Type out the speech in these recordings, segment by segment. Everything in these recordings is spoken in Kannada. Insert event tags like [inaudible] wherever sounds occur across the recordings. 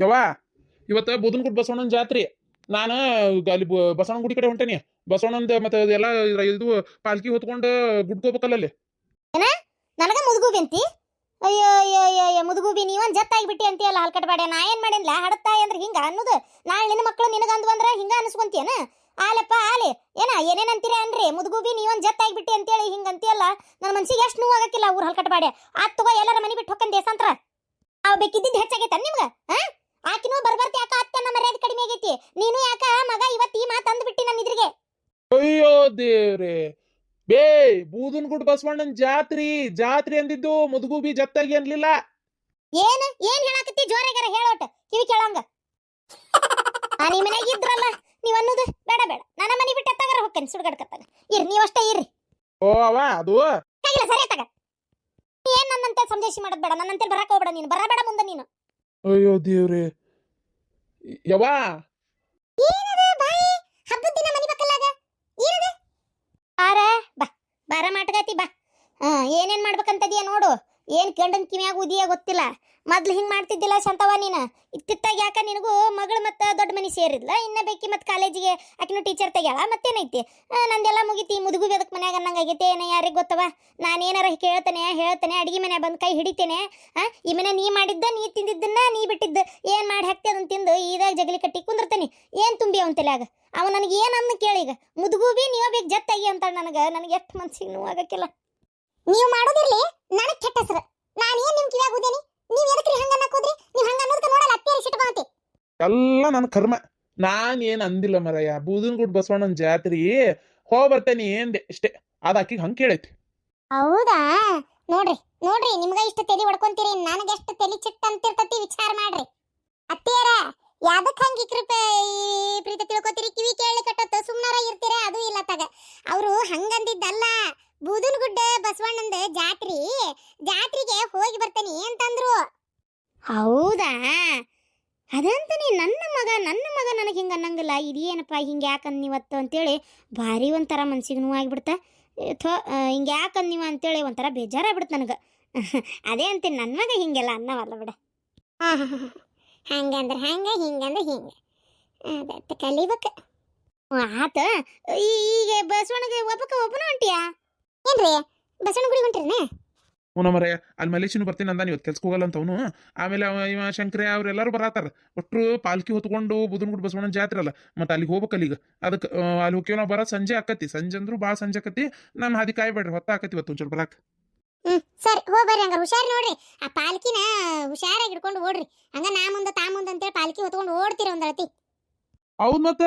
ಯವ್ವ, ಇವತ್ತು ಬುದನ್ಗುಡ್ ಬಸವಣ್ಣನ ಜಾತ್ರೆ. ನಾನು ಅಲ್ಲಿ ಬ- ಬಸವಣ್ಣನ ಗುಡಿ ಕಡೆ ಹೊಂಟೇನಿ. ಬಸವಣ್ಣಂದ ಮತ್ತೆ ಎಲ್ಲ ಇದು ಪಾಲ್ಕಿ ಹೊತ್ಕೊಂಡು ಗುಡ್ಕೋಬೇಕಲ್ಲ ಅಲ್ಲಿ ನನಗ ಮುದುಗು ಬಿಂತಿ. ಅಯ್ಯೋ ಅಯ್ಯೋ ಅಯ್ಯೋ ಮುದುಗೂಬಿ, ನೀವೊಂದ್ ಜತ್ತಾಗಿ ಬಿಟ್ಟಿ ಅಂತೀಯಲ್ಲ ಹಲ್ಕಟ್ಬೇಡ ನಾ ಏನ್ ಮಾಡಿನ್ಲ? ಹಡತಾಯಿ ಅಂದ್ರೆ ಹಿಂಗ ಅನ್ನೋದು. ನಾಳೆ ನಿನ್ನ ಮಕ್ಕಳು ನಿನಗಂದು ಬಂದ್ರ ಹಿಂಗ ಅನ್ಸ್ಕೊಂತೀಯನ? ಆಲೆಪ್ಪ, ಆಲೆ. ಏನ, ಏನೇನ್ ಅಂತೀರಿ ಅನ್ರಿ? ಮುದುಗೂಬಿ ನೀವನ್ ಜತ್ತಾಗಿ ಬಿಟ್ಟಿ ಅಂತೇಳಿ ಹಿಂಗ ಅಂತೀಯಲ್ಲ? ನನ್ನ ಮನ್ಸಿಗೆ ಎಷ್ಟು ನೋವು ಆಗಕ್ಕಿಲ್ಲ ಊರ್ ಹಲ್ಕಟ್ಬೇಡ ಆತ್ ತಗೋ ಎಲ್ಲರ ಮನೆ ಬಿಟ್ಟು ಹೊಕ್ಕನ್ ದೇಸಂತ್ರ. ಅವ್ ಬೇಕಿದ್ದಿದ್ದು ಹೆಚ್ಚಾಗೈತ ನಿಮ್ಗ ಹಾ ಆಕಿನೂ ಬರ್ಬರ್ತಿ ಯಾಕ ನಮ್ಮ ಮರ್ಯಾದೆ ಕಡಿಮೆ ಆಗೈತಿ? ನೀನು ಯಾಕ ಮಗ ಇವತ್ತು ಈ ಮಾತು ಅಂದ್ಬಿಟ್ಟಿ ನನ್ನ ಇದ್ರಿಗೆ ಅಯ್ಯೋ ದೇವ್ರೆ. ಬೇ ಬೂದನ್ಗುಡ್ ಬಸವಣ್ಣನ ಜಾತ್ರಿ ಜಾತ್ರಿ ಅಂದಿದ್ದು ಮುದುಗುಬಿ ಜತ್ತಾಗಿ ಅನ್ಲಿಲ್ಲ? ಏನ್? ಏನ್ ಹೇಳಾಕತ್ತಿ? ಜೋರಾಗಾರ ಹೇಳೋಟ ಕಿವಿ ಕೇಳಂಗ. ಆ ಮನೆಗೆ ಇದ್ರಲ್ಲ ನೀವ್ ಅನ್ನೋದು ಬೇಡ ಬೇಡ. ನನ್ನ ಮನೆ ಬಿಟ್ಟು ಎತ್ತಾಗಾರ ಹೋಗ್ತೇನೆ ಸುಡ್ಗಡ್ಕತ್ತಾಗ ಇರ್ ನೀವಷ್ಟೇ ಇರ್ರಿ. ಓ ಅವ ಅದು? ಕೈಲ ಸರಿ ತಗ ಏನ್ ನನ್ನಂತೆ ಸಂದೇಶ ಮಾಡೋದ್ ಬೇಡ? ನನ್ನಂತೆ ಬರಕ್ ಹೋಗ್ಬೇಡ ನೀನು. ಬರಬೇಡ ಮುಂದೆ ನೀನು. ಅಯ್ಯೋ ದೇವ್ರೆ. ಯವಾ ಏನದ ಬಾಯಿ? ಹಬ್ಬದ ದಿನ ಮನಿ ಬಕ್ಕಲಾಗ ಏನದ? ಬಾರ ಬಾ. ಬಾರ ಮಾಟಗಾತಿ ಬಾ. ಹಾ ಏನೇನ್ ಮಾಡ್ಬೇಕಂತದಿಯ ನೋಡು. ಏನ್ ಗಂಡನ ಕಿವಿಯಾಗ ಉದಿಯ ಗೊತ್ತಿಲ್ಲ. ಮೊದ್ಲು ಹಿಂಗ್ ಮಾಡ್ತಿದ್ದಿಲ್ಲ ಶಾಂತವ ನೀನು? ಇತ್ತಿತ್ತಾಗ ಯಾಕ ನಿನಗೂ ಮಗಳು ಮತ್ತು ದೊಡ್ಡ ಮನಿ ಸೇರಿದ್ಲ? ಇನ್ನ ಬೇಕಿ ಮತ್ತು ಕಾಲೇಜಿಗೆ ಆಕಿನೂ ಟೀಚರ್ ತೆಗ್ಯಾಳ? ಮತ್ತೇನೈತಿ? ನಂದೆಲ್ಲ ಮುಗಿತಿ. ಮುದುಗು ಬೇದಕ್ ಮನ್ಯಾಗ ಅನ್ನಂಗಾಗೈತೆ ಏನ ಯಾರಿಗೆ ಗೊತ್ತವ ನಾನು ಏನಾರ ಕೇಳ್ತೇನೆ, ಹೇಳ್ತಾನೆ, ಅಡಿಗೆ ಮನೆ ಬಂದು ಕೈ ಹಿಡಿತೇನೆ ಈ ಮನೆ ನೀ ಮಾಡಿದ್ದ, ನೀ ತಿಂದಿದ್ದನ್ನ ನೀ ಬಿಟ್ಟಿದ್ದು, ಏನು ಮಾಡಿ ಹಾಕ್ತಿ ಅದನ್ನ ತಿಂದು ಇದಾಗ ಜಗಲಿ ಕಟ್ಟಿ ಕುಂದಿರ್ತೇನೆ. ಏನ್ ತುಂಬಿ ಅವನ ತಲೆಯಾಗ? ಅವ ನನಗೆ ಏನ್ ಅನ್ನ ಮುದುಗು ಬಿ, ನೀವ ಬೇಕು ಜತ್ತಾಗಿ ಅಂತ ನನಗ. ನನಗೆ ಎಷ್ಟು ಮನ್ಸಿಗೆ ನೋವಾಗಕ್ಕಿಲ್ಲ. ನೀವು ಮಾಡೋದಿರ್ಲಿ ನನಗೆ ಕೆಟ್ಟ ಹೆಸರು. ನಾನು ಏನು ನಿಮ್ ಕಿವ್ಯಾಗ ಉದೇನಿ ನೀವು ಎದಕ್ಕೆ ಹಂಗ ಅನ್ನಕೋದ್ರಿ ನೀವು ಹಂಗ ಅನ್ನೋದಕ್ಕೆ ನೋಡಲ್ಲ ಸಿಟ್ಟು ಸಿಟ್ಕೊಂತಿ ಎಲ್ಲ ನನ್ನ ಕರ್ಮ. ನಾನು ಏನು ಅಂದಿಲ್ಲ ಮರಯ್ಯ. ಗುಡ್ ಬಸವಣ್ಣನ ಜಾತ್ರಿ. ಹೋಗಿ ಬರ್ತೇನಿ ಏನ್ದೆ ಇಷ್ಟೇ. ಅದ ಆಕಿಗೆ ಹಂಗೆ ಕೇಳೈತಿ. ಹೌದಾ? ನೋಡ್ರಿ ನೋಡ್ರಿ ನಿಮ್ಗ ಇಷ್ಟ ತಲೆ ಹೊಡ್ಕೊಂತೀರಿ ನನಗೆ ಎಷ್ಟು ತಲೆ ಚಿಟ್ಟ ಅಂತಿರ್ತತಿ ವಿಚಾರ ಮಾಡ್ರಿ. ಅತ್ತಿಯರ ಯಾದಕ್ ಹಂಗ ಇಕ್ರಿಪೆ ಪ್ರೀತಿ ತಿಳ್ಕೊತೀರಿ? ಕಿವಿ ಕೇಳಿ ಕಟ್ಟತ್ತ. ಸುಮ್ನಾರ ಇರ್ತೀರ? ಅದು ಇಲ್ಲ ತಗ. ಅವರು ಹಂಗಂದಿದ್ದಲ್ಲ ಬೂದನಗುಡ್ಡ ಬಸವಣ್ಣಂದ ಜಾತ್ರಿ ಜಾತ್ರೆಗೆ ಹೋಗಿ ಬರ್ತೇನೆ ಅಂತಂದ್ರು. ಹೌದಾ? ಅದಂತನೇ ನನ್ನ ಮಗ ನನ್ನ ಮಗ ನನಗೆ ಹಿಂಗೆ ಅನ್ನಂಗಿಲ್ಲ. ಇದೇನಪ್ಪ ಹಿಂಗೆ ಯಾಕಂದ್ ನೀವತ್ತು ಅಂತೇಳಿ ಭಾರಿ ಒಂಥರ ಮನ್ಸಿಗೆ ನೋವಾಗಿಬಿಡ್ತಾ. ಥೋ ಹಿಂಗೆ ಯಾಕಂದ್ ನೀವು ಅಂತೇಳಿ ಒಂಥರ ಬೇಜಾರಾಗ್ಬಿಡ್ತು ನನಗೆ. [laughs] ಅದೇ ಅಂತೀನಿ ನನ್ನ ಮಗ ಹಿಂಗೆಲ್ಲ ಅನ್ನವಲ್ಲ ಬಿಡ. ಹಾಂ ಹಾಂ ಹಾಂ ಹಂಗಂದ್ರೆ ಹಂಗೆ ಹಿಂಗಂದ್ರೆ ಹಿಂಗೆ ಅದಕ್ಕೆ ಕಲಿಬೇಕು. ಆತ ಈ- ಈಗ ಬಸವಣ್ಣಗೆ ಒಬ್ಬಕ್ಕೆ ಒಬ್ಬನ ಹೊಂಟಿಯಾ ಏನ್ರಿ? ಬಸವಣ್ಣ ಗುಡಿ ಹೊಂಟ್ರಿನ? ಹ್ಞೂ ಮರಯ್ಯ ಅಲ್ಲಿ ಮಲೇಶಿನೂ ಬರ್ತೀನಿ ಅಂದಾನ ಇವತ್ತು ಕೆಲ್ಸಕ್ಕೆ ಹೋಗಲ್ಲ ಅಂತ ಅವನು. ಆಮೇಲೆ ಅವ ಇವ ಶಂಕರೇ ಅವರೆಲ್ಲರೂ ಬರತ್ತಾರ. ಒಟ್ಟು ಪಾಲ್ಕಿ ಹೊತ್ಕೊಂಡು ಬುದನ್ಗುಡ್ ಬಸವಣ್ಣನ ಜಾತ್ರೆ ಅಲ್ಲ. ಮತ್ತೆ ಅಲ್ಲಿಗೆ ಹೋಗ್ಬೇಕಲ್ಲ ಈಗ ಅದಕ್ಕೆ ಅಲ್ಲಿ ಹೋಗ್ಯವ ನಾವು ಬರೋ ಸಂಜೆ ಆಕತಿ. ಸಂಜೆ ಅಂದ್ರೂ ಭಾಳ ಸಂಜೆ ಆಕತಿ. ನಾನು ಹಾದಿ ಕಾಯ್ಬೇಡ್ರಿ ಹೊತ್ತ ಆಕತಿ ಇವತ್ತು ಒಂಚೂರು ಬರಕ್ಕೆ ಹ್ಮ್ ಸರಿ ಹೋಗಿ ಬರ್ರಿ ಹಂಗಾರ. ಹುಷಾರ್ ನೋಡ್ರಿ. ಆ ಪಾಲ್ಕಿನ ಹುಷಾರಾಗಿ ಹಿಡ್ಕೊಂಡು ಓಡ್ರಿ. ಹಂಗ ನಾ ಮುಂದೆ ತಾ ಮುಂದೆ ಅಂತೇಳಿ ಪಾಲ್ಕಿ ಹೊತ್ಕೊಂಡು ಓಡ್ತೀರ ಒಂದಳತಿ ಹೌದ್ ಮತ್ತ?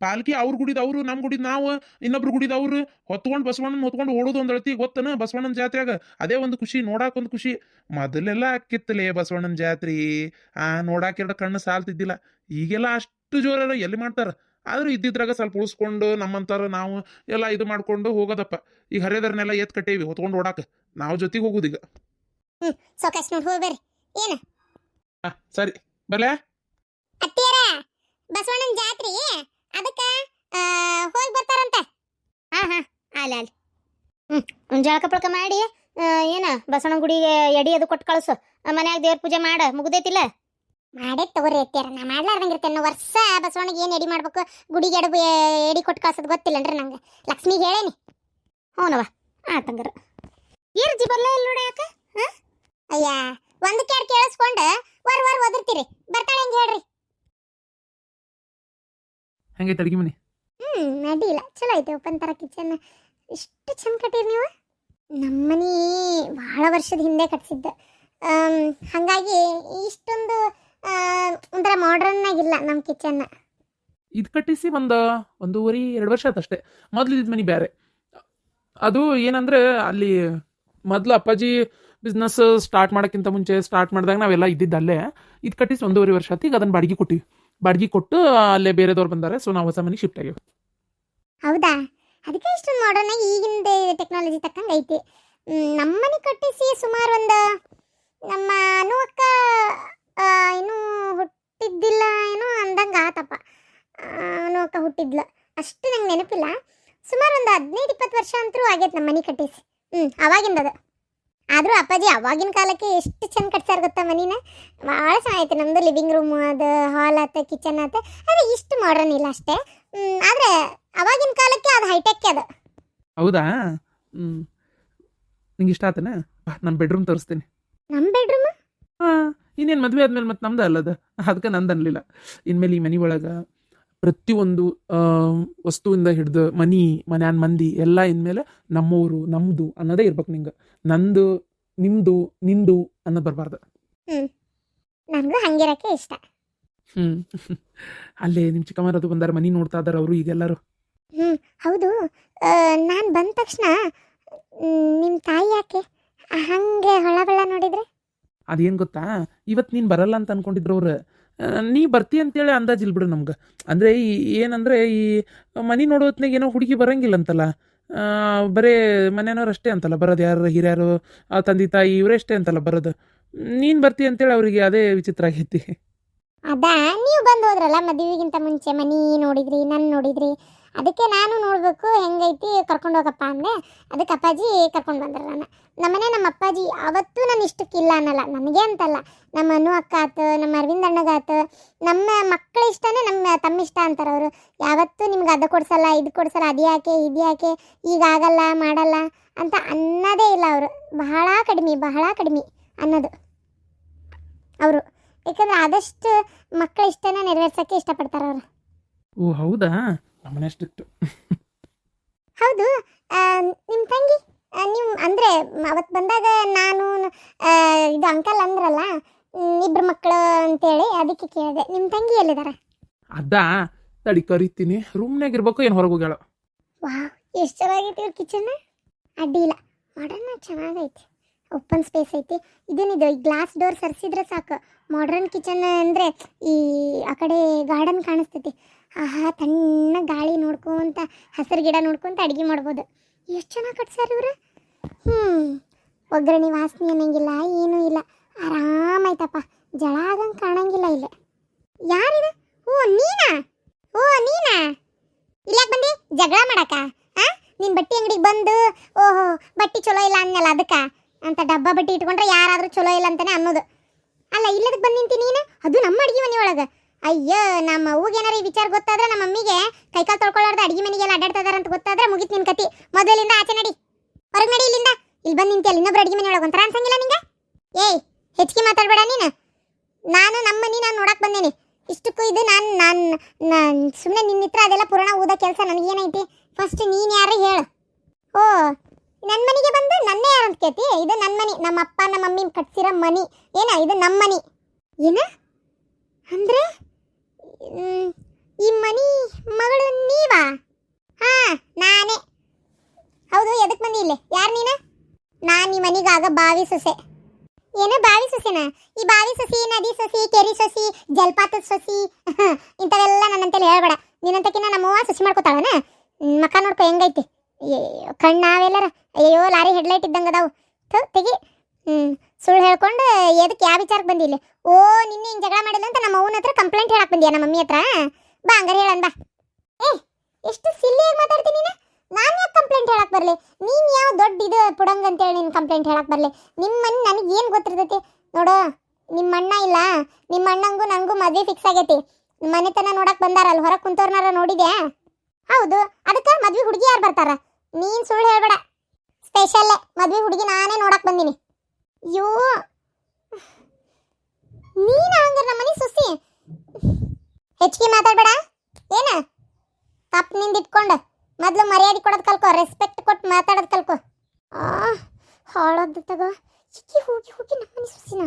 ಪಾಲ್ಕಿ ಅವ್ರ ಗುಡಿದ ಅವ್ರು ನಮ್ ಗುಡಿದ ನಾವು ಇನ್ನೊಬ್ರು ಗುಡಿದ ಅವ್ರು. ಹೊತ್ಕೊಂಡು ಬಸವಣ್ಣನ ಹೊತ್ಕೊಂಡು ಓಡೋದು ಒಂದು ಅಳತಿ ಗೊತ್ತನ ಬಸವಣ್ಣನ ಜಾತ್ರೆಯಾಗ? ಅದೇ ಒಂದು ಖುಷಿ ನೋಡಾಕ ಒಂದು ಖುಷಿ. ಮೊದಲೆಲ್ಲ ಕಿತ್ತಲೆ ಬಸವಣ್ಣನ ಜಾತ್ರಿ. ಆ ನೋಡಾಕ ಎರಡು ಕಣ್ಣು ಸಾಲ್ತಿದ್ದಿಲ್ಲ. ಈಗೆಲ್ಲ ಅಷ್ಟು ಜೋರ ಎಲ್ಲಿ ಮಾಡ್ತಾರ? ಆದ್ರೂ ಇದ್ದಿದ್ರಾಗ ಸ್ವಲ್ಪ ಉಳಿಸ್ಕೊಂಡು ನಮ್ಮಂತಾರ ನಾವು ಎಲ್ಲ ಇದು ಮಾಡ್ಕೊಂಡು ಹೋಗೋದಪ್ಪ. ಈಗ ಹರಿಯೋದ್ರನ್ನೆಲ್ಲ ಎತ್ ಕಟ್ಟೇವಿ ಹೊತ್ಕೊಂಡು ಓಡಾಕ. ನಾವು ಜೊತೆಗೆ ಹೋಗುದೀಗ ಸರಿ. ಬರ್ಲೇ? ಬಸವಣ್ಣನ ಜಾತ್ರಿ? ಅದಕ್ಕ ಹೋಗಿ ಬರ್ತಾರಂತೆ. ಹಾ ಹಾ ಅಲ್ಲಿ ಅಲ್ಲಿ. ಹ್ಞೂ ಒಂದ್ ಜಳಕ ಪಳಕ ಮಾಡಿ ಏನ ಬಸವಣ್ಣ ಗುಡಿಗೆ ಎಡಿ ಅದು ಕೊಟ್ಟು ಕಳಿಸು. ಮನ್ಯಾಗ ದೇವ್ರ ಪೂಜೆ ಮಾಡ ಮುಗ್ದೈತಿಲ್ಲ? ಮಾಡೇ ತಗೋರಿ ಅತ್ತಿಯರ ನಾ ಮಾಡ್ಲಾರ್ದಂಗಿರ್ತೇನೆ ವರ್ಷ ಬಸವಣ್ಣಗೆ ಏನು ಎಡಿ ಮಾಡ್ಬೇಕು ಗುಡಿಗೆ ಎಡಬು ಎಡಿ ಕೊಟ್ಟು ಕಳ್ಸೋದು ಗೊತ್ತಿಲ್ಲನ್ರಿ ನಂಗೆ. ಲಕ್ಷ್ಮಿಗೆ ಹೇಳೇನಿ. ಹ್ಞೂನವ ಆತಂಗಾರ ಈರ್ಜಿ ಬರ್ಲೇ ಇಲ್ಲ ನೋಡಿ ಯಾಕೆ? ಹಾಂ? ಅಯ್ಯ ಒಂದು ಎರಡು ಕೇಳಿಸ್ಕೊಂಡು ವರ್ ವರ್ ಒದರ್ತೀರಿ. ಬರ್ತಾಳೆ ಹಂಗೆ ಹೇಳ್ರಿ. ಹೆಂಗೈತೆ ಅಡುಗೆ ಮನೆ? ಹ್ಮ್ ಅಡ್ಡಿಲ್ಲ ಚಲೋ ಐತೆ ಓಪನ್ ತರ ಕಿಚನ್ ಇಷ್ಟು ಚಂದ ಕಟ್ಟಿರಿ ನೀವು? ನಮ್ಮನೆ ಭಾಳ ವರ್ಷದ ಹಿಂದೆ ಕಟ್ಸಿದ್ದೆ. ಹಾಗಾಗಿ ಇಷ್ಟೊಂದು ಒಂಥರ ಮಾಡರ್ನ್ ಆಗಿಲ್ಲ ನಮ್ಮ ಕಿಚನ್ ಇದು ಕಟ್ಟಿಸಿ ಒಂದು ಒಂದೂವರೆ ಎರಡು ವರ್ಷ ಆತಷ್ಟೇ ಮೊದಲು ಇದ್ದ ಮನೆ ಬೇರೆ ಅದು ಏನಂದ್ರೆ ಅಲ್ಲಿ ಮೊದಲು ಅಪ್ಪಾಜಿ ಬಿಸ್ನೆಸ್ ಸ್ಟಾರ್ಟ್ ಮಾಡೋಕ್ಕಿಂತ ಮುಂಚೆ ಸ್ಟಾರ್ಟ್ ಮಾಡಿದಾಗ ನಾವೆಲ್ಲ ಇದ್ದಿದ್ದು ಅಲ್ಲೇ ಇದು ಕಟ್ಟಿಸಿ ಒಂದೂವರೆ ವರ್ಷ ಆತು ಈಗ ಅದನ್ನು ಬಾಡಿಗೆ ಕೊಟ್ಟಿವಿ. ಬಾಡಿಗೆ ಕೊಟ್ಟು ಅಲ್ಲೇ ಬೇರೆದವ್ರು ಬಂದಾರೆ ಸೊ ನಾವು ಹೊಸ ಶಿಫ್ಟ್ ಆಗಿವಿ. ಹೌದಾ? ಅದಕ್ಕೆ ಇಷ್ಟೊಂದು ಮಾಡರ್ನ್ ಆಗಿ ಟೆಕ್ನಾಲಜಿ ತಕ್ಕಂಗೆ ಐತಿ. ನಮ್ಮ ಮನೆ ಕಟ್ಟಿಸಿ ಸುಮಾರು ಒಂದು ನಮ್ಮ ಅನು ಅಕ್ಕ ಇನ್ನೂ ಹುಟ್ಟಿದ್ದಿಲ್ಲ ಏನೋ ಅಂದಂಗೆ ಆತಪ್ಪ. ಆ, ಹುಟ್ಟಿದ್ಲು. ಅಷ್ಟು ನಂಗೆ ನೆನಪಿಲ್ಲ. ಸುಮಾರು ಒಂದು ಹದಿನೈದು ಇಪ್ಪತ್ತು ವರ್ಷ ಅಂತರೂ ಆಗೈತೆ ನಮ್ಮ ಮನೆ ಕಟ್ಟಿಸಿ. ಹ್ಞೂ ಅವಾಗಿಂದದ. ಆದ್ರೂ ಅಪ್ಪಾಜಿ ಅವಾಗಿನ ಕಾಲಕ್ಕೆ ಎಷ್ಟು ಚಂದ ಕಟ್ಸಾರ ಗೊತ್ತಾ ಮನಿನ? ಭಾಳ ಚೆನ್ನಾಗೈತೆ ನಮ್ಮದು ಲಿವಿಂಗ್ ರೂಮ್ ಅದು ಹಾಲ್ ಆತ ಕಿಚನ್ ಆತ. ಅದು ಇಷ್ಟು ಮಾಡರ್ನ್ ಇಲ್ಲ ಅಷ್ಟೇ. ಆದರೆ ಅವಾಗಿನ ಕಾಲಕ್ಕೆ ಅದು ಹೈಟೆಕ್ ಅದು. ಹೌದಾ? ನಿಂಗೆ ಇಷ್ಟ ಆತನ? ನಮ್ಮ ಬೆಡ್ರೂಮ್ ತೋರಿಸ್ತೀನಿ. ನಮ್ಮ ಬೆಡ್ರೂಮ್ ಹಾಂ ಇನ್ನೇನು ಮದುವೆ ಆದ್ಮೇಲೆ ಮತ್ತೆ ನಮ್ದು ಅಲ್ಲದ. ಅದಕ್ಕೆ ನಂದು ಅನ್ಲಿಲ್ಲ. ಇನ್ಮೇಲೆ ಈ ಮನೆ ಒಳಗೆ ಪ್ರತಿಯೊಂದು ವಸ್ತುವಿಂದ ಹಿಡ್ದು ಮನಿ ಮನ್ಯಾನ್ ಮಂದಿ ಎಲ್ಲ ಇನ್ಮೇಲೆ ನಮ್ಮೂರು ನಮ್ದು ಅನ್ನೋದೇ ಇರ್ಬೇಕು ನಿಂಗೆ. ನಂದು ನಿಮ್ದು ನಿಂದು ಅನ್ನೋದು ಬರಬಾರ್ದು. ನನಗೂ ಹಂಗಿರಕ್ಕೆ ಇಷ್ಟ. ಹ್ಮ್. [laughs] ಅಲ್ಲೇ ನಿಮ್ಮ ಚಿಕ್ಕಮ್ಮರದು ಬಂದಾರ ಮನಿ ನೋಡ್ತಾ ಇದಾರ ಅವರು ಈಗೆಲ್ಲರೂ ಹ್ಮ್ ಹೌದು. ನಾನು ಬಂದ ತಕ್ಷಣ ನಿಮ್ಮ ತಾಯಿ ಯಾಕೆ? ಹಂಗೆ ಹೊಳಬಳ ನೋಡಿದ್ರೆ? ಅದೇನ್ ಗೊತ್ತಾ? ಇವತ್ತು ನೀನ್ ಬರಲ್ಲ ಅಂತ ಅನ್ಕೊಂಡಿದ್ರು ಅವ್ರು. ನೀ ಬರ್ತಿ ಅಂತೇಳಿ ಅಂದಾಜಿಲ್ ಬಿಡು ನಮ್ಗೆ. ಅಂದರೆ ಈ ಏನಂದರೆ ಈ ಮನೆ ನೋಡೋ ಹೊತ್ನಾಗ ಏನೋ ಹುಡುಗಿ ಬರಂಗಿಲ್ಲ ಅಂತಲ್ಲ. ಬರೇ ಮನೆಯವ್ರು ಅಷ್ಟೇ ಅಂತಲ್ಲ ಬರೋದು ಯಾರು ಹಿರಿಯರು ಆ, ತಂದೆ ತಾಯಿ ಇವರಷ್ಟೇ ಅಂತಲ್ಲ ಬರೋದು. ನೀನು ಬರ್ತಿ ಅಂತೇಳಿ ಅವರಿಗೆ ಅದೇ ವಿಚಿತ್ರ ಆಗೈತಿ. ಅದಾ ನೀವು ಬಂದು ಹೋದ್ರಲ್ಲ ಮದುವೆಗಿಂತ ಮುಂಚೆ ಮನಿ ನೋಡಿದ್ರಿ ನನ್ನ ನೋಡಿದ್ರಿ. ಅದಕ್ಕೆ ನಾನು ನೋಡಬೇಕು ಹೆಂಗೈತಿ ಕರ್ಕೊಂಡು ಹೋಗಪ್ಪ ಅಂದೆ. ಅದಕ್ಕೆ ಅಪ್ಪಾಜಿ ಕರ್ಕೊಂಡು ಬಂದ್ರ ನನ್ನ. ನಮ್ಮನೆ ನಮ್ಮ ಅಪ್ಪಾಜಿ ಅವತ್ತು ನಾನು ಇಷ್ಟಕ್ಕಿಲ್ಲ ಅನ್ನಲ್ಲ. ನನಗೆ ಅಂತಲ್ಲ. ನಮ್ಮ ಅನು ಅಕ್ಕ ಆತು, ನಮ್ಮ ಅರವಿಂದ್ ಅಣ್ಣಗಾತು ನಮ್ಮ ಮಕ್ಕಳ ಇಷ್ಟನೇ ನಮ್ಮ ತಮ್ಮ ಇಷ್ಟ ಅಂತಾರೆ ಅವರು. ಯಾವತ್ತೂ ನಿಮ್ಗೆ ಅದು ಕೊಡ್ಸಲ್ಲ, ಇದು ಕೊಡ್ಸಲ್ಲ, ಅದು ಯಾಕೆ, ಇದು ಯಾಕೆ, ಈಗ ಆಗಲ್ಲ, ಮಾಡಲ್ಲ ಅಂತ ಅನ್ನೋದೇ ಇಲ್ಲ ಅವರು. ಬಹಳ ಕಡಿಮೆ ಬಹಳ ಕಡಿಮೆ ಅನ್ನೋದು ಅವರು. ಯಾಕಂದ್ರೆ ಆದಷ್ಟು ಮಕ್ಕಳ ಇಷ್ಟನ ನೆರವೇರ್ಸೋಕ್ಕೆ ಇಷ್ಟಪಡ್ತಾರೆ ಅವರು. ಓ, ಹೌದಾ? ನಮ್ಮನೆ ಸ್ಟ್ರಿಕ್ಟ್ ಹೌದು ನಿಮ್ಮ ತಂಗಿ ನೀವು ಅಂದರೆ ಅವತ್ತು ಬಂದಾಗ ನಾನು ಇದು ಅಂಕಲ್ ಅಂದ್ರಲ್ಲ ಇಬ್ಬರು ಮಕ್ಕಳು ಅಂತೇಳಿ ಅದಕ್ಕೆ ಕೇಳಿದೆ. ನಿಮ್ಮ ತಂಗಿ ಎಲ್ಲಿದ್ದಾರೆ ಅದಾ ತಡಿ ಕರಿತೀನಿ. ರೂಮ್ನಾಗ ಇರ್ಬೇಕು ಏನು ಹೊರಗೆ ಹೋಗ್ಯಾಳ. ವಾ ಎಷ್ಟು ಚೆನ್ನಾಗೈತಿ ಇವ್ರ ಕಿಚನ್. ಅಡ್ಡಿ ಇಲ್ಲ. ಮಾಡರ್ನ್ ಚೆನ್ನಾಗೈತಿ. ಓಪನ್ ಸ್ಪೇಸ್ ಐತಿ. ಇದೇನಿದು ಈ ಗ್ಲಾಸ್ ಡೋರ್ ಸರಿಸಿದ್ರೆ ಸಾಕು. ಮಾಡ್ರನ್ ಕಿಚನ್ ಅಂದರೆ ಈ ಆ ಕಡೆ ಗಾರ್ಡನ್ ಕಾಣಿಸ್ತೈತಿ. ಆಹಾ, ತಣ್ಣ ಗಾಳಿ ನೋಡ್ಕೊಂತ, ಹಸಿರು ಗಿಡ ನೋಡ್ಕೊಂತ ಅಡುಗೆ ಮಾಡ್ಬೋದು. ಎಷ್ಟು ಚೆನ್ನಾಗಿ ಕಟ್ಸ್ಯಾರ ಇವ್ರು? ಹ್ಞೂ ಒಗ್ಗರಣೆ ವಾಸನೆ ಅನ್ನಂಗಿಲ್ಲ, ಏನೂ ಇಲ್ಲ. ಆರಾಮಾಯ್ತಪ್ಪ, ಜಳ ಆಗಂಗೆ ಕಾಣಂಗಿಲ್ಲ ಇಲ್ಲಿ. ಯಾರಿದು? ಓ, ನೀನಾ? ಓ, ನೀನಾ? ಇಲ್ಲ ಬಂದಿ? ಜಗಳ ಮಾಡಕ, ಆ? ನಿನ್ನ ಬಟ್ಟೆ ಅಂಗಡಿಗೆ ಬಂದು, ಓಹೋ, ಬಟ್ಟೆ ಚಲೋ ಇಲ್ಲ ಅನ್ನಲ್ಲ ಅದಕ್ಕೆ ಅಂತ ಡಬ್ಬ ಬಟ್ಟೆ ಇಟ್ಕೊಂಡ್ರೆ ಯಾರಾದರೂ ಚಲೋ ಇಲ್ಲ ಅಂತಾನೆ ಅನ್ನೋದು. ಅಲ್ಲ ಇಲ್ಲದಕ್ಕೆ ಬಂದು ನಿಂತಿ ನೀನು? ಅದು ನಮ್ಮ ಅಡುಗೆ ಮನೆ ಒಳಗೆ. ಅಯ್ಯೋ, ನಮ್ಮ ಅವ್ಗೆ ಏನಾರ ಈ ವಿಚಾರ ಗೊತ್ತಾದ್ರೆ ನಮ್ಮ ಮಮ್ಮಿಗೆ ಕೈಕಾಲು ತೊಳ್ಕೊಳ್ಳಾರ್ದ ಅಡಿಗೆ ಮನೆಗೆಲ್ಲ ಅಡ್ಡಾಡ್ತಾ ಅಂತ ಗೊತ್ತಾದ್ರೆ ಮುಗಿತ್ ನಿನ್ ಕತಿ. ಮೊದಲಿಂದ ಆಚೆ ನಡಿ. ಹೊರಗೆ ನಡಿ ಇಲ್ಲಿಂದ. ಇಲ್ಲಿ ಬಂದು ನಿಂತಿಯಲ್ಲ ಇನ್ನೊಬ್ರು ಅಡಿಗೆ ಮನೆ ಒಳಗೆ ಅನ್ಸಂಗಿಲ್ಲ ನಿಂಗೆ? ಏಯ್, ಹೆಚ್ಚಿಗೆ ಮಾತಾಡ್ಬೇಡ ನೀನು. ನಾನು ನಮ್ಮ ಮನೆ ನಾನು ನೋಡಕ್ ಬಂದೇನಿ. ಇಷ್ಟಕ್ಕೂ ಇದು ನಾನು ನಾನು ನಾನು ಸುಮ್ಮನೆ ನಿನ್ನ ಹತ್ರ ಅದೆಲ್ಲ ಪುರಾಣ ಓದೋ ಕೆಲಸ ನನಗೇನೈತಿ? ಫಸ್ಟ್ ನೀನು ಯಾರು ಹೇಳು. ಓ ನನ್ನ ಮನೆಗೆ ಬಂದು ನನ್ನೇ ಯಾರು ಅಂತ ಕೇಳ್ತಿ? ಇದು ನನ್ನ ಮನೆ. ನಮ್ಮ ಅಪ್ಪ, ನಮ್ಮ ಮಮ್ಮಿ ಕಟ್ಸಿರೋ ಮನಿ. ಏನ, ಇದು ನಮ್ಮ ಮನೆ. ಏನ? ಅಂದ್ರೆ? ಈ ಮನಿ ಮಗಳು ನೀವಾ? ಹಾ, ನಾನೇ. ಹೌದು ಎದಕ್ಕೆ ಬಂದಿ ಇಲ್ಲಿ? ಯಾರು ನೀನು? ನಾನು ಈ ಮನಿಗಾಗ ಬಾವಿ ಸೊಸೆ. ಏನು ಬಾವಿ ಸೊಸೆನಾ? ಈ ಬಾವಿ ಸೊಸಿ, ನದಿ ಸೊಸಿ, ಕೆರಿ ಸೊಸಿ, ಜಲಪಾತದ ಸೊಸಿ, [laughs] ಇಂಥವೆಲ್ಲ ನನ್ನಂತೇಳಿ ಹೇಳ್ಬೇಡ. ನಿನ್ನಂತಕಿನ ನಮ್ಮವ್ವ ಸೊಸಿ ಮಾಡ್ಕೋತಾಳನ? ಮಕ್ಕ ನೋಡ್ಕೊ, ಹೆಂಗೈತಿ? ಕಣ್ಣ ಅವೆಲ್ಲರ ಅಯ್ಯೋ ಲಾರಿ ಹೆಡ್ಲೈಟ್ ಇದ್ದಂಗೆ ಅದಾವು. ತೆಗಿ. ಹ್ಞೂ ಸುಳ್ಳು ಹೇಳ್ಕೊಂಡು ಎದಕ್ಕೆ ಯಾವ ವಿಚಾರಕ್ಕೆ ಬಂದಿಲ್ಲ ಓ, ನಿನ್ನೆ ಹಿಂಗೆ ಜಗಳ ಮಾಡಿಲ್ಲ ಅಂತ ನಮ್ಮ ಅವನ ಹತ್ರ ಕಂಪ್ಲೇಂಟ್ ಹೇಳಕ್ ಬಂದಿಯಾ ನಮ್ಮ ಮಮ್ಮಿ ಹತ್ರ? ಬಾ, ಹಂಗಾರೆ ಹೇಳನ್ ಬಾ. ಏ, ಎಷ್ಟು ಸಿಲ್ಲಿಯಾಗಿ ಮಾತಾಡ್ತೀನಿ ನೀನು? ನಾನು ಯಾಕೆ ಕಂಪ್ಲೇಂಟ್ ಹೇಳಕ್ ಬರಲಿ? ನೀನು ಯಾವ ದೊಡ್ಡ ಇದು ಪುಡಂಗ್ ಅಂತೇಳಿ ನೀನು ಕಂಪ್ಲೇಂಟ್ ಹೇಳಕ್ ಬರಲಿ? ನಿಮ್ಮ ಮನೆ ನನಗೆ ಏನು ಗೊತ್ತಿರ್ತೈತಿ? ನೋಡು ನಿಮ್ಮ ಅಣ್ಣ ಇಲ್ಲ. ನಿಮ್ಮ ಅಣ್ಣಂಗೂ ನನಗೂ ಮದುವೆ ಫಿಕ್ಸ್ ಆಗೈತಿ. ಮನೆತನ ನೋಡಕ್ ಬಂದಾರಲ್ಲ, ಹೊರಗೆ ಕುಂತವ್ರನ್ನಾರ ನೋಡಿದ್ಯಾ? ಹೌದು, ಅದಕ್ಕೆ ಮದ್ವೆ ಹುಡುಗಿ ಯಾರು ಬರ್ತಾರ? ನೀನು ಸುಳ್ಳು ಹೇಳ್ಬೇಡ. ಸ್ಪೆಷಲ್ಲೇ ಮದ್ವೆ ಹುಡುಗಿ ನಾನೇ ನೋಡಕ್ ಬಂದೀನಿ. ಅಯ್ಯೋ. ನೀನ ಹಂಗಾರ ನಮ್ಮ ಮನೆ ಸೊಸಿ. ಹೆಚ್ಚಿಗೆ ಮಾತಾಡಬೇಡ. ಏನ? ತಪ್ಪು ನಿಂದ ಇಟ್ಕೊಂಡು. ಮೊದಲು ಮರ್ಯಾದೆ ಕೊಡೋದು ಕಲ್ಕೋ ರೆಸ್ಪೆಕ್ಟ್ ಕೊಟ್ಟು ಮಾತಾಡೋದು ಕಲ್ಕೋ. ಆ ಹಾಳದ್ದು ತಗೋ. ಚಿಕ್ಕಿ ಹೋಗಿ ಹೋಗಿ ನಮ್ಮ ಮನೆ ಸುಸಿನ.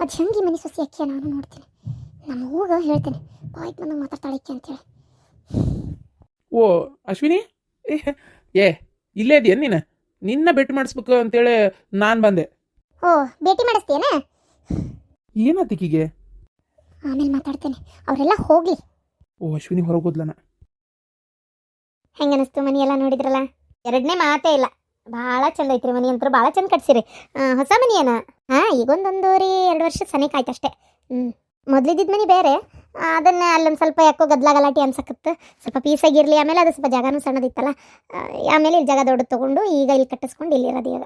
ಅದು ಹೆಂಗೆ ಮನೆ ಸುಸಿ ಅಕ್ಕಿಯ? ನಾನು ನೋಡ್ತೀನಿ. ನಮ್ಮ ಹೂಗ ಹೇಳ್ತೇನೆ. ಬಾಯ್ಗೆ ಬಂದಾಗ ಮಾತಾಡ್ತಾಳೆ ಅಕ್ಕಿ ಅಂತೇಳಿ. ಓ, ಅಶ್ವಿನಿ? ಏ, ಇಲ್ಲೇ ಇದೆಯಾ ನೀನು? ನಿನ್ನ ಭೇಟಿ ಮಾಡಿಸ್ಬೇಕು ಅಂತೇಳಿ ನಾನು ಬಂದೆ. ಓ ಭೇಟಿ ಮಾಡಿಸ್ತೀಯನ? ಏನಾತಿಕಿಗೆ ಆಮೇಲೆ ಮಾತಾಡ್ತೇನೆ. ಅವರೆಲ್ಲ ಹೋಗ್ಲಿ. ಓ ಅಶ್ವಿನಿ ಹೊರಗೆ ಹೋದ್ಲನ? ಹೆಂಗ ಅನಿಸ್ತು ಮನಿ ಎಲ್ಲ ನೋಡಿದ್ರಲ್ಲ? ಎರಡನೇ ಮಾತೇ ಇಲ್ಲ. ಭಾಳ ಚಂದ ಐತ್ರಿ ಮನಿ ಅಂತೂ ಭಾಳ ಚಂದ ಕಟ್ಸಿರಿ. ಹೊಸ ಮನಿ ಏನ? ಹಾ ಈಗೊಂದೊಂದೂರಿ ಎರಡು ವರ್ಷ ಸನಿಕ್ ಆಯ್ತು ಅಷ್ಟೇ ಹ್ಞೂ ಮೊದ್ಲಿದ್ದ ಮನಿ ಬೇರೆ. ಅದನ್ನ ಅಲ್ಲೊಂದು ಸ್ವಲ್ಪ ಯಾಕೋ ಗದ್ಲ ಗಲಾಟಿ ಅನ್ಸಕತ್ತು ಸ್ವಲ್ಪ ಪೀಸಾಗಿರಲಿ ಆಮೇಲೆ ಅದು ಸ್ವಲ್ಪ ಜಾಗನೂ ಸಣ್ಣದಿತ್ತಲ್ಲ. ಆಮೇಲೆ ಇಲ್ಲಿ ಜಾಗ ದೊಡ್ಡ ತಗೊಂಡು ಈಗ ಇಲ್ಲಿ ಕಟ್ಟಿಸ್ಕೊಂಡು ಇಲ್ಲಿ ಇರೋದು ಈಗ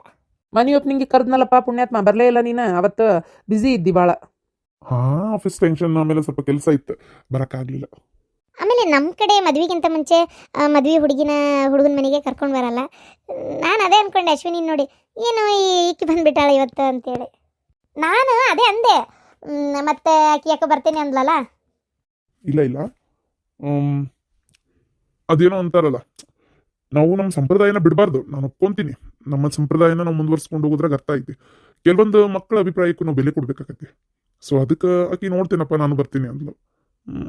ಮನಿ ಓಪನಿಂಗ್ಗೆ ಕರೆದ್ನಲ್ಲಪ್ಪ ಪುಣ್ಯಾತ್ಮ. ಬರಲೇ ಇಲ್ಲ ನೀನು. ಅವತ್ತು ಬಿಸಿ ಇದ್ದಿ ಭಾಳ ಹಾ ಆಫೀಸ್ ಟೆನ್ಷನ್ ಆಮೇಲೆ ಸ್ವಲ್ಪ ಕೆಲಸ ಇತ್ತು. ಬರಕ್ಕಾಗ್ಲಿಲ್ಲ. ಆಮೇಲೆ ನಮ್ಮ ಕಡೆ ಮದ್ವೆಗಿಂತ ಮುಂಚೆ ಮದುವೆ ಹುಡುಗಿನ ಹುಡುಗನ ಮನೆಗೆ ಕರ್ಕೊಂಡು ಬರಲ್ಲ. ನಾನು ಅದೇ ಅನ್ಕೊಂಡೆ ಅಶ್ವಿನಿ ನೋಡಿ ಏನು ಈಕಿ ಬಂದ್ಬಿಟ್ಟಾಳೆ ಇವತ್ತು ಅಂತೇಳಿ. ನಾನು ಅದೇ ಅಂದೆ. ಮತ್ತೆ ಆಕಿ ಯಾಕೆ ಬರ್ತೇನೆ ಅಂದ್ಲಲ್ಲ? ಇಲ್ಲ ಇಲ್ಲ. ಅದೇನೋ ಅಂತಾರಲ್ಲ. ನಾವು ನಮ್ಮ ಸಂಪ್ರದಾಯನ ಬಿಡಬಾರ್ದು. ನಾನು ಒಪ್ಕೊಂತೀನಿ. ನಮ್ಮ ಸಂಪ್ರದಾಯನ ನಾವು ಮುಂದುವರ್ಸ್ಕೊಂಡು ಹೋಗೋದ್ರಾಗ ಅರ್ಥ ಐತಿ. ಕೆಲವೊಂದು ಮಕ್ಕಳ ಅಭಿಪ್ರಾಯಕ್ಕೂ ನಾವು ಬೆಲೆ ಕೊಡ್ಬೇಕಾಗತ್ತೆ. ಸೊ ಅದಕ್ಕೆ ಆಕಿ ನೋಡ್ತೇನಪ್ಪ, ನಾನು ಬರ್ತೀನಿ ಅಂದ್ಲು.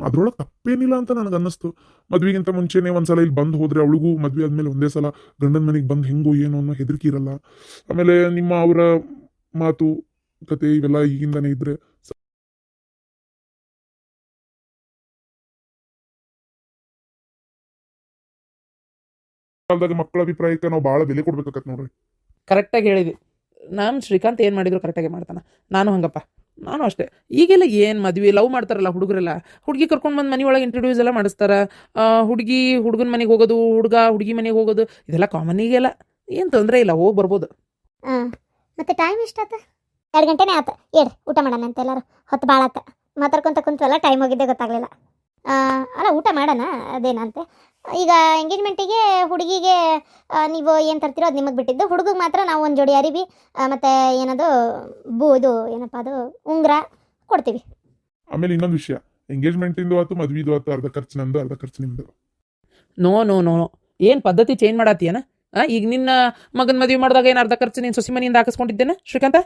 ಅದ್ರೊಳಗೆ ತಪ್ಪೇನಿಲ್ಲ ಅಂತ ನನಗೆ ಅನ್ನಿಸ್ತು. ಮದ್ವೆಗಿಂತ ಮುಂಚೆನೆ ಒಂದ್ಸಲ ಇಲ್ಲಿ ಬಂದು ಹೋದ್ರೆ ಅವಳಿಗೂ ಮದ್ವೆ ಆದ್ಮೇಲೆ ಒಂದೇ ಸಲ ಗಂಡನ ಮನೆಗೆ ಬಂದು ಹೆಂಗೋ ಏನೋ ಅನ್ನೋ ಹೆದರಿಕೆ ಇರಲ್ಲ. ಆಮೇಲೆ ನಿಮ್ಮ ಅವರ ಮಾತು, ಕತೆ ಇವೆಲ್ಲ ಈಗಿಂದಾನೇ ಇದ್ರೆ ಕಾಲದಾಗ ಮಕ್ಕಳ ಅಭಿಪ್ರಾಯಕ್ಕೆ ನಾವು ಭಾಳ ಬೆಲೆ ಕೊಡ್ಬೇಕಾಗತ್ತೆ ನೋಡ್ರಿ. ಕರೆಕ್ಟಾಗಿ ಹೇಳಿದ್ವಿ. ನಾನು ಶ್ರೀಕಾಂತ್ ಏನು ಮಾಡಿದ್ರು ಕರೆಕ್ಟಾಗಿ ಮಾಡ್ತಾನೆ. ನಾನು ಹಂಗಪ್ಪ. ನಾನು ಅಷ್ಟೇ. ಈಗೆಲ್ಲ ಏನು ಮದ್ವೆ ಲವ್ ಮಾಡ್ತಾರಲ್ಲ ಹುಡುಗರೆಲ್ಲ. ಹುಡುಗಿ ಕರ್ಕೊಂಡು ಬಂದು ಮನೆಯೊಳಗೆ ಇಂಟ್ರೊಡ್ಯೂಸ್ ಎಲ್ಲ ಮಾಡಿಸ್ತಾರ. ಹುಡುಗಿ ಹುಡುಗನ ಮನೆಗೆ ಹೋಗೋದು ಹುಡುಗ ಹುಡುಗಿ ಮನೆಗೆ ಹೋಗೋದು ಇದೆಲ್ಲ ಕಾಮನ್ ಈಗೆಲ್ಲ ಏನು ತೊಂದರೆ ಇಲ್ಲ ಹೋಗಿ ಬರ್ಬೋದು. ಹಾಂ ಮತ್ತೆ ಟೈಮ್ ಎಷ್ಟಾತ? ಎರಡು ಗಂಟೆನೇ ಆತ. ಏಳ್ರಿ ಊಟ ಮಾಡೋಣ ಅಂತ ಎಲ್ಲರೂ. ಹೊತ್ತು ಭಾಳ ಆತ ಮಾತಾಡ್ಕೊಂತ ಕುಂತಲ್ಲ ಟೈಮ್ ಹೋಗಿದ್ದೆ ಗೊತ್ತಾಗಲಿಲ್ಲ. ಅಲ್ಲ ಊಟ ಮಾಡೋಣ? ಅದೇನಂತೆ? ಈಗ ಎಂಗೇಜ್ಮೆಂಟಿಗೆ ಹುಡುಗಿಗೆ ನೀವು ಏನು ತರ್ತೀರೋ ಅದು ನಿಮಗೆ ಬಿಟ್ಟಿದ್ದು. ಹುಡುಗಿಗೆ ಮಾತ್ರ ನಾವು ಒಂದು ಜೋಡಿ ಅರಿವಿ ಮತ್ತು ಏನದು ಬೂ ಇದು ಏನಪ್ಪ ಅದು ಉಂಗುರ ಕೊಡ್ತೀವಿ. ಆಮೇಲೆ ಇನ್ನೊಂದು ವಿಷಯ. ಎಂಗೇಜ್ಮೆಂಟ್ ಇಂದ ಆತು ಆಯ್ತು ಆತು ಅರ್ಧ ಖರ್ಚು ನಂದು ಅರ್ಧ ಖರ್ಚು ನಿಮ್ಮದು ನೋ ನೋ ನೋ ಏನು ಪದ್ಧತಿ ಚೇಂಜ್ ಮಾಡತ್ತೀಯನ? ಈಗ ನಿನ್ನ ಮಗನ ಮದುವೆ ಮಾಡಿದಾಗ ಏನು ಅರ್ಧ ಖರ್ಚು ನೀನು ಸೊಸಿ ಮನೆಯಿಂದ ಹಾಕಿಸ್ಕೊಂಡಿದ್ದೇನೆ ಶ್ರೀಕಾಂತ?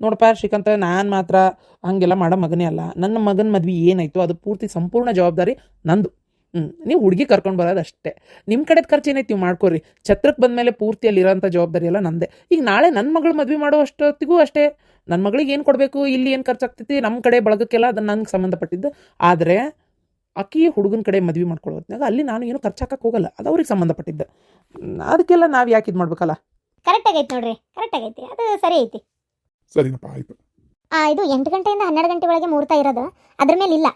ನೋಡಪ್ಪ ಶ್ರೀಕಾಂತ ನಾನು ಮಾತ್ರ ಹಂಗೆಲ್ಲ ಮಾಡೋ ಮಗನೇ ಅಲ್ಲ. ನನ್ನ ಮಗನ ಮದ್ವೆ ಏನಾಯಿತು ಅದು ಪೂರ್ತಿ ಸಂಪೂರ್ಣ ಜವಾಬ್ದಾರಿ ನಂದು. ಹ್ಞೂ ನೀವು ಹುಡುಗಿ ಕರ್ಕೊಂಡು ಬರೋದು ಅಷ್ಟೇ. ನಿಮ್ಮ ಕಡೆದ ಖರ್ಚು ಏನೈತಿ ನೀವು ಮಾಡ್ಕೊರಿ. ಛತ್ರಕ್ಕೆ ಬಂದಮೇಲೆ ಪೂರ್ತಿ ಅಲ್ಲಿರೋಂಥ ಜವಾಬ್ದಾರಿ ಎಲ್ಲ ನಂದೇ. ಈಗ ನಾಳೆ ನನ್ನ ಮಗಳು ಮದುವೆ ಮಾಡೋ ಅಷ್ಟೊತ್ತಿಗೂ ಅಷ್ಟೇ. ನನ್ನ ಮಗಳಿಗೆ ಏನು ಕೊಡಬೇಕು ಇಲ್ಲಿ ಏನು ಖರ್ಚಾಗ್ತೈತಿ ನಮ್ಮ ಕಡೆ ಬಳಗಕ್ಕೆಲ್ಲ ಅದು ನನಗೆ ಸಂಬಂಧಪಟ್ಟಿದ್ದು. ಆದರೆ ಆಕಿ ಹುಡುಗನ ಕಡೆ ಮದುವೆ ಮಾಡ್ಕೊಳ್ಳೋ ಹೊತ್ನಾಗ ಅಲ್ಲಿ ನಾನು ಏನು ಖರ್ಚು ಹಾಕಕ್ಕೆ ಹೋಗಲ್ಲ. ಅದು ಅವ್ರಿಗೆ ಸಂಬಂಧಪಟ್ಟಿದ್ದು. ಅದಕ್ಕೆಲ್ಲ ನಾವು ಯಾಕೆ ಇದು ಮಾಡ್ಬೇಕಲ್ಲ? ಕರೆಕ್ಟ್ ಆಗೈತೆ ನೋಡ್ರಿ. ಕರೆಕ್ಟ್ ಆಗೈತಿ. ಅದು ಸರಿ ಐತಿ. ಸರಿನಪ್ಪ ಆಯ್ತು. ಇದು ಎಂಟು ಗಂಟೆಯಿಂದ ಹನ್ನೆರಡು ಗಂಟೆ ಒಳಗೆ ಮುಹೂರ್ತ ಇರೋದು. ಅದ್ರ ಮೇಲೆ ಇಲ್ಲ.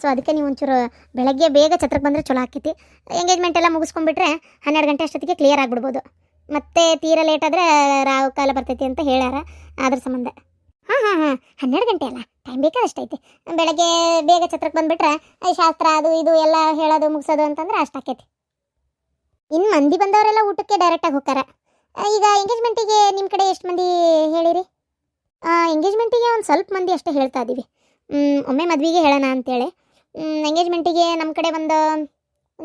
ಸೊ ಅದಕ್ಕೆ ನೀವು ಒಂಚೂರು ಬೆಳಗ್ಗೆ ಬೇಗ ಛತ್ರಕ್ಕೆ ಬಂದರೆ ಚಲೋ ಆಕೈತಿ. ಎಂಗೇಜ್ಮೆಂಟ್ ಎಲ್ಲ ಮುಗಿಸ್ಕೊಂಡ್ಬಿಟ್ರೆ ಹನ್ನೆರಡು ಗಂಟೆ ಅಷ್ಟೊತ್ತಿಗೆ ಕ್ಲಿಯರ್ ಆಗಿಬಿಡ್ಬೋದು. ಮತ್ತೆ ತೀರಾ ಲೇಟ್ ಆದರೆ ರಾವು ಕಾಲ ಬರ್ತೈತಿ ಅಂತ ಹೇಳ್ಯಾರ. ಅದ್ರ ಸಂಬಂಧ. ಹಾಂ ಹಾಂ ಹಾಂ, ಹನ್ನೆರಡು ಗಂಟೆ ಅಲ್ಲ? ಟೈಮ್ ಬೇಕಾದಷ್ಟೈತಿ ಬೆಳಗ್ಗೆ ಬೇಗ ಛತ್ರಕ್ಕೆ ಬಂದುಬಿಟ್ರೆ ಶಾಸ್ತ್ರ ಅದು ಇದು ಎಲ್ಲ ಹೇಳೋದು ಮುಗಿಸೋದು ಅಂತಂದ್ರೆ ಅಷ್ಟು ಆಕೈತಿ. ಇನ್ನು ಮಂದಿ ಬಂದವರೆಲ್ಲ ಊಟಕ್ಕೆ ಡೈರೆಕ್ಟಾಗಿ ಹೋಗ್ತಾರೆ ಈಗ ಎಂಗೇಜ್ಮೆಂಟಿಗೆ ನಿಮ್ಮ ಕಡೆ ಎಷ್ಟು ಮಂದಿ ಹೇಳಿರಿ? ಎಂಗೇಜ್ಮೆಂಟಿಗೆ ಒಂದು ಸ್ವಲ್ಪ ಮಂದಿ ಅಷ್ಟೇ ಹೇಳ್ತಾ ಇದ್ದೀವಿ ಒಮ್ಮೆ ಮದುವೆಗೆ ಹೇಳೋಣ ಅಂತೇಳಿ. ಎಂಗೇಜ್ಮೆಂಟಿಗೆ ನಮ್ಮ ಕಡೆ ಒಂದು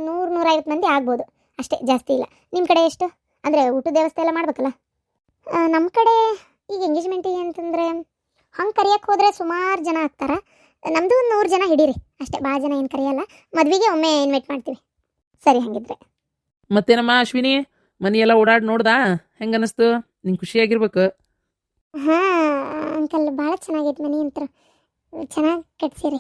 ನೂರು ನೂರೈವತ್ತು ಮಂದಿ ಆಗ್ಬೋದು. ಅಷ್ಟೇ ಜಾಸ್ತಿ ಇಲ್ಲ. ನಿಮ್ಮ ಕಡೆ ಎಷ್ಟು? ಅಂದರೆ ಊಟದ ವ್ಯವಸ್ಥೆ ಎಲ್ಲ ಮಾಡ್ಬೇಕಲ್ಲ? ನಮ್ಮ ಕಡೆ ಈಗ ಎಂಗೇಜ್ಮೆಂಟಿಗೆ ಅಂತಂದರೆ ಹಂಗೆ ಕರಿಯಕ್ಕೆ ಹೋದರೆ ಸುಮಾರು ಜನ ಆಗ್ತಾರೆ. ನಮ್ಮದು ಒಂದು ನೂರು ಜನ ಹಿಡೀರಿ. ಅಷ್ಟೇ ಭಾಳ ಜನ ಏನು ಕರೆಯಲ್ಲ. ಮದುವೆಗೆ ಒಮ್ಮೆ ಇನ್ವೈಟ್ ಮಾಡ್ತೀವಿ. ಸರಿ ಹಾಗಿದ್ರೆ. ಮತ್ತೇನಮ್ಮ ಅಶ್ವಿನಿ? ಮನೆಯೆಲ್ಲ ಎಲ್ಲ ಓಡಾಡಿ ನೋಡ್ದಾ? ಹೆಂಗೆ ಅನ್ನಿಸ್ತು ನಿಂಗೆ ಖುಷಿಯಾಗಿರ್ಬೇಕು. ಹಾಂ ಅಂಕಲ್ ಭಾಳ ಚೆನ್ನಾಗೈತೆ ಮನೆ ಅಂತ. ಚೆನ್ನಾಗಿ ಕಟ್ಸಿರಿ.